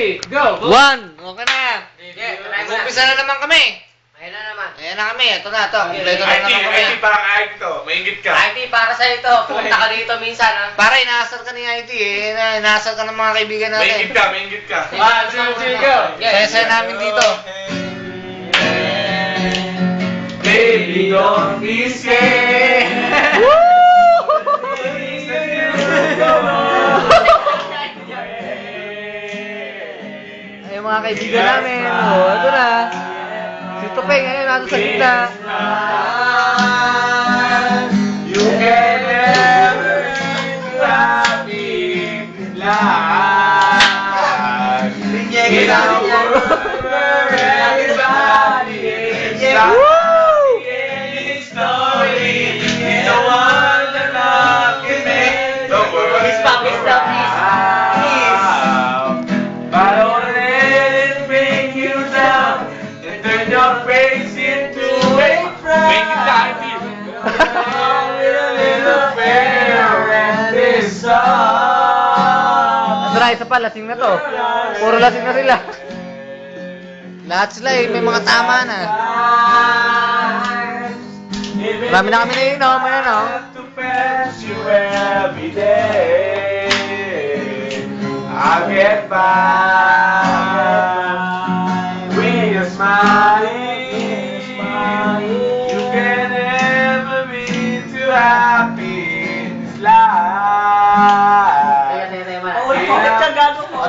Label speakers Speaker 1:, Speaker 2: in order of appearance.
Speaker 1: three, go!
Speaker 2: One! Okay na.
Speaker 3: Try mo na.
Speaker 2: Umpisa na naman kami.
Speaker 3: Ayun na naman.
Speaker 2: Ayan na kami. Ito na, ito. Kompleto na
Speaker 4: IT,
Speaker 2: naman kami.
Speaker 4: IT, parang IT to. Maingit ka.
Speaker 3: IT, para sa'yo ito. Punta ka dito minsan, ha?
Speaker 2: Para inaasar ka ni IT eh. Inaasar ka ng mga kaibigan natin.
Speaker 4: Maingit ka, maingit ka.
Speaker 1: One, two, three, go!
Speaker 2: Saya-saya namin dito.
Speaker 4: Baby, don't be scared.
Speaker 2: Yung mga kaibigan namin. Oh, ito na. Si Tupeng, ayun, nasa sa gitna.
Speaker 4: You can never happy life. Without where turn your face into a frown. Make it time, a little fear and this song.
Speaker 2: Na, isa pa, lasing na to. Puro lasing na sila. Lahat sila eh, may mga tama na. Marami na kami naiinom, ayan o.
Speaker 4: To pass you every day. I'll get by with a smiling Philippines lahat. Teka, teka, teka. Ulit mo, gago mo.